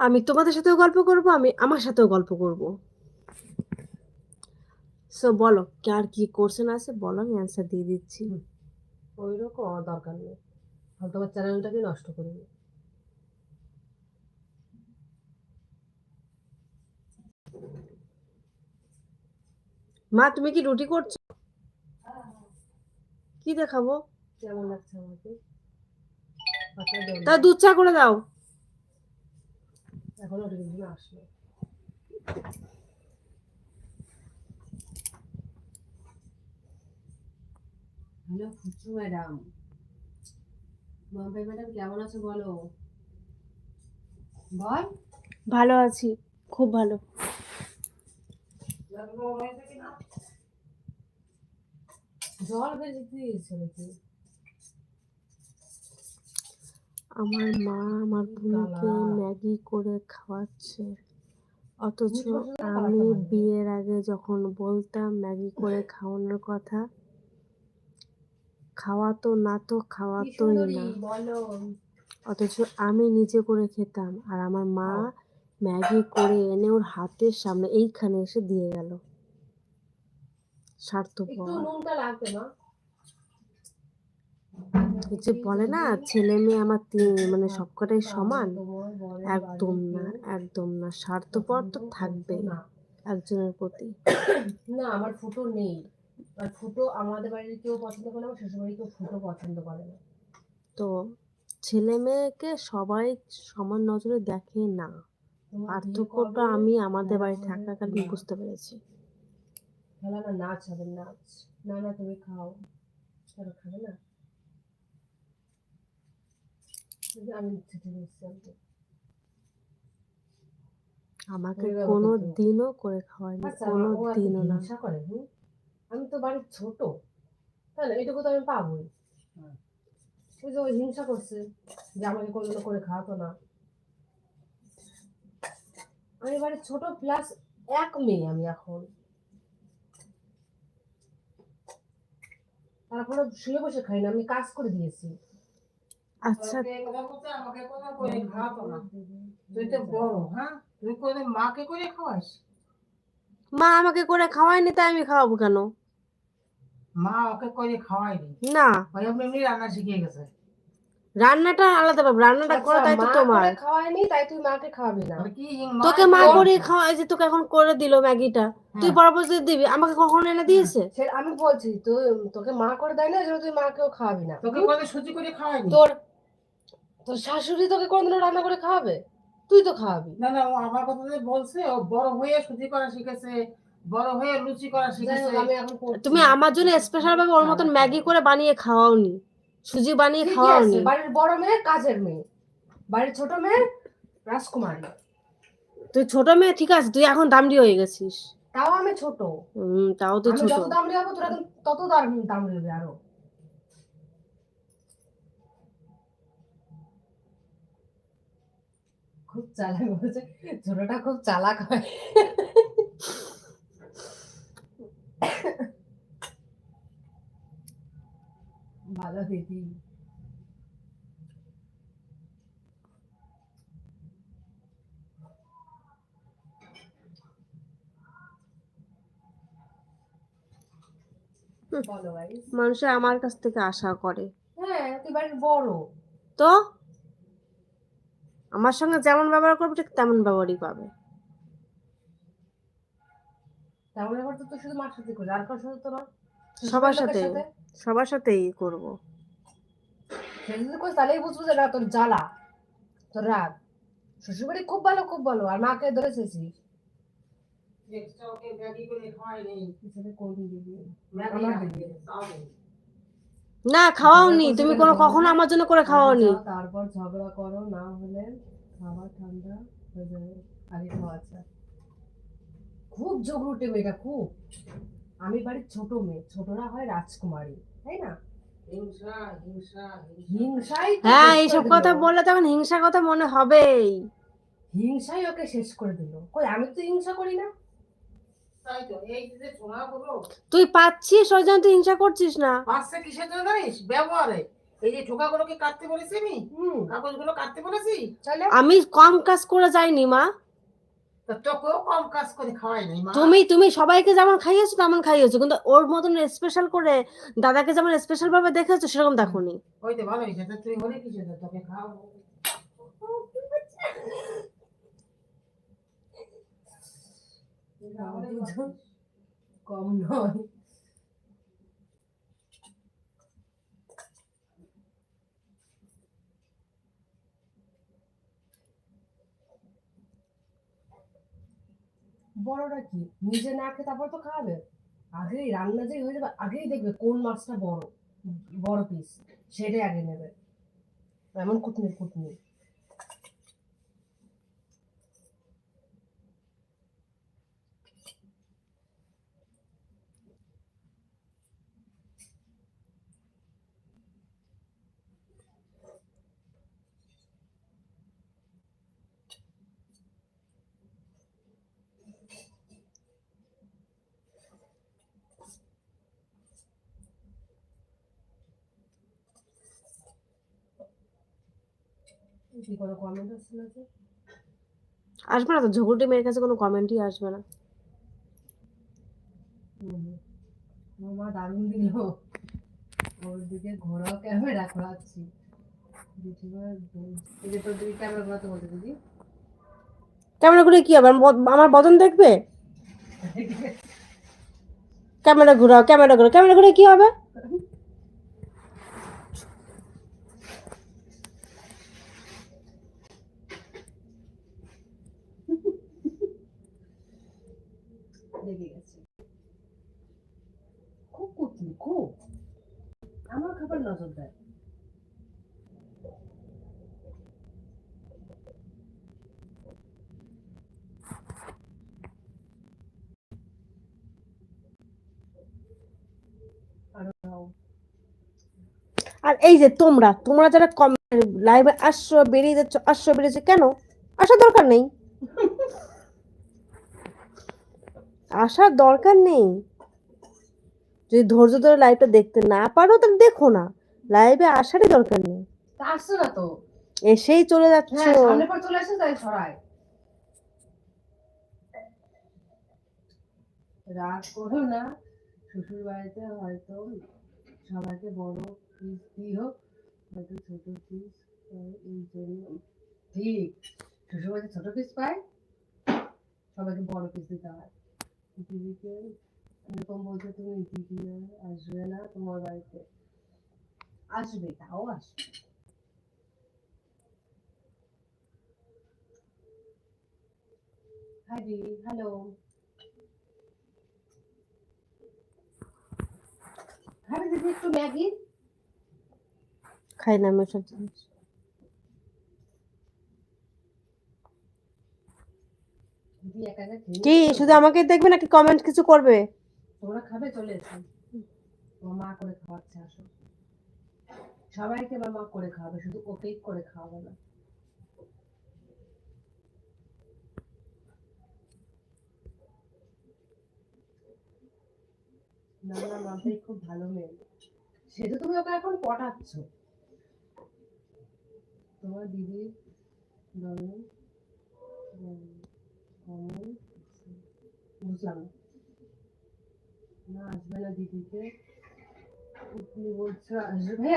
আমি তোমাদের সাথেও গল্প করব আমি আমার সাথেও গল্প করব। সো বলো কার কি কোশ্চেন আছে? বলো আমি অ্যান্সার দিয়ে দিচ্ছি। ওই রকম আমার দরকার নেই। হয়তো আমার চ্যানেলটাকে নষ্ট করে দিই মা তুমি কি রুটি করছ? কি দেখাবো? কেমন লাগছে আমাকে? তা দুধ চা করে দাও। এখনও রিভিউ আসলো হ্যালো খুচু ম্যাডাম। বম্বে ম্যাডাম কেমন আছো বলো? বল। ভালো আছি খুব ভালো। জল বেশি দিয়েছে নাকি? আমার মা আমার বোনকে ম্যাগি করে খাওয়াচ্ছে। অথচ আমি বিয়ের আগে যখন বলতাম ম্যাগি করে খাওয়ানোর কথা খাওয়াতো না তো খাওয়াতোই না। অথচ আমি নিজে করে খেতাম আর আমার মা ম্যাগি করে এনে ওর হাতের সামনে এইখানে এসে দিয়ে গেল। স্বার্থপর। যে বলে না ছেলে মেয়ে আমার তিন মানে সবকটাই সমান। একদম না একদম না স্বার্থপর তো থাকবেই না একজনের প্রতি। না আমার ফুটো নেই। আর ফুটো আমাদের বাড়ির কেউ পছন্দ করে না শ্বশুর বাড়ির কেউ ফুটো পছন্দ করে না। তো ছেলে মেয়েকে সবাই সমান নজরে দেখে না। পার্থক্যটা আমি আমাদের বাড়ি থাকাকালীন বুঝতে পেরেছি। খেলা না নাচ হবে নাচ। না না তুমি খাও। খাবে না কিন্তু আমি ছুটি নিচ্ছি আমি তো। আমাকে কোনো দিনও করে খাওয়ায়নি আচ্ছা কোনো দিনও না। আমি তো বাড়ির ছোট তাই না এটুকু তো আমি পাবোই। ওই যে ওই হিংসা করছে যে আমাকে কোনোদিনও করে খাওয়াতো না। আমি বাড়ির ছোট প্লাস এক মেয়ে আমি এখন। তারপরে শুয়ে বসে খাই না আমি কাজ করে দিয়েছি। আচ্ছা। আমাকে কোনো করে খাওয়াতো না। তুই তো বড় হ্যাঁ? তুই করে মাকে করে খাওয়াস? মা আমাকে করে খাওয়ায়নি তাই আমি খাওয়াবো কেন? মা ওকে করে খাওয়ায়নি? না। ওই এমনি এমনি রান্না শিখে গেছে। রান্নাটা আলাদা ব্যাপার রান্নাটা আচ্ছা, তাই তো তোমার। খাওয়ায়নি তাই তুই মাকে খাওয়াবি না। আর কি হিং- তোকে মা করে- খাওয়াই যে তোকে এখন করে দিল ম্যাগিটা তুই হ্যাঁ। পরবর্তী দিবি? আমাকে কখনো এনে দিয়েছে? আমি বলছি তুই তোকে মা করে দেয় না তুই মাকেও খাওয়াবি না। তোকে করে সুজি করে খাওয়ায়নি? তোর তোর শাশুড়ি তোকে কোনদিনও রান্না করে খাওয়াবে? তুই তো খাওয়াবি। না না ও আমার কথা বলছে ও বড় হয়ে সুজি করা শিখেছে বড় হয়ে লুচি করা শিখেছে। তুমি আমার জন্য স্পেশাল ভাবে ওর মতন ম্যাগি করে বানিয়ে খাওয়াওনি সুজি বানিয়ে খাওয়াওনি। বাড়ির বড় মেয়ে কাজের মেয়ে। বাড়ির ছোট মেয়ে রাজকুমারী। তুই ছোট মেয়ে ঠিক আছে তুই এখন দামড়ি হয়ে গেছিস। তাও আমি ছোট। হুম তাও তো আমি ছোট। যত দাম হব তোরা তত দাম দাম নেবে আরও। খুব চালাক বলছে ছোটটা খুব চালাক হয়। ভালো দিদি। মানুষে আমার কাছ থেকে আশা করে। হ্যাঁ তুই বাড়ির বড়। তো? আমার সঙ্গে যেমন ব্যবহার করবে ঠিক তেমন ব্যবহারই পাবে। তেমন ব্যাপার তো শুধু মার সাথে করিস আর কারোর সাথে তো না সবার সাথে। সবার সাথেই করব। যদি তাহলেই বুঝব যে না তোর জ্বালা তোর রাগ। শ্বশুরবাড়ি খুব ভালো খুব ভালো আর মাকে আমার না, খাওয়াওনি। তুমি কোনো কখনো আমার জন্য করে খাওয়াওনি। যাও, তারপর ঝগড়া করো না হলে ঠান্ডা হয়ে যাবে আগে খাওয়া আচ্ছা খুব ঝগড়ুটে মেয়েটা খুব। আমি বাড়ির ছোট মেয়ে ছোটরা হয় রাজকুমারী তাই না? হ্যাঁ এইসব কথা। বললে তখন হিংসা কথা মনে হবেই। হিংসাই ওকে শেষ করে দিল। কই আমি তো হিংসা করি না? তাই পাচ্ছিস ওই জন্য তুই হিংসা করছিস না। পাঁচটা কিসের জন্য জানিস? ব্যবহারে। এই যে ঠোকাগুলোকে কাটতে বলেছি আমি? কাগজগুলো কাটতে বলেছি? আমি কম কাজ করে যাইনি মা। তোকেও কম কাজ করে খাওয়াই মা। তুমি তুমি সবাইকে যেমন খাইয়েছো তেমন খাইয়েছো কিন্তু ওর মতন স্পেশাল করে দাদাকে যেমন স্পেশাল ভাবে দেখেছ সেরকম দেখোনি। ওই তো ভালো হয়েছে তুই হলে কিছু তো তোকে খাওয়াবো? কম নয়। বড়টা কি? নিজে না খেয়ে তারপর তো খাবে? আগেই রান্না যে হয়ে যাবে, আগেই দেখবে কোন মাছটা বড় বড় পিস সেটাই আগে নেবে। এমন কুটনি কুটনি। কি করে কমেন্ট আসছে না যে? আসবে না তো ঝগড়টি মেয়ের কাছে কোনো কমেন্টই আসবে না। মা দারুণ দিল। ওর দিকে ঘোরাও ক্যামেরা ঘোরাচ্ছি ক্যামেরা করে কি হবে আমার বদ- আমার বদন দেখবে? ক্যামেরা ঘুরাও ক্যামেরা ঘুরাও। ক্যামেরা ঘুরে কি হবে? লেগে গেছে। খুব কুটনি খুব। আমার খাবার নজর দেয় আর এই যে তোমরা তোমরা যারা কম লাইভে আসছো, বেরিয়ে যাচ্ছ, আসছো, বেরিয়েছো কেন? আসার দরকার নেই। আসার দরকার নেই। যদি ধৈর্য ধরে লাইভটা দেখতে না পারো তাহলে দেখো না। লাইভে আসারই দরকার নেই। তা আসছে না তো। এসেই চলে যাচ্ছ। হ্যাঁ সামনে পর চলে আসে তাই ছড়ায়। রাগ করো না। শ্বশুর বাড়িতে হয়তো সবাইকে বড় পিস দিও হয়তো ছোট পিস এই জন্য। ঠিক। শ্বশুর বাড়িতে ছোট পিস পায় সবাইকে বড় পিস দিতে হয়। দিদিকে এরকম বলছে তুমি আসবে না তোমার বাড়িতে আসবে, তাও আসবে। দিদি হ্যালো খাবে দিদি একটু ম্যাগি খাই না, আমি সব দিদি একা একা খেয়ে কি? শুধু আমাকে দেখবে নাকি কমেন্ট কিছু করবে? তোমরা খাবে, চলে এসো। মা করে খাওয়াচ্ছে, আসো। সবাইকে মা করে খাওয়াবে, শুধু ওকেই করে খাওয়াবে না। না তোমার দিদি বলো কমল বুঝলাম না না আসবে না দিদিকে তুমি বলছো আসবে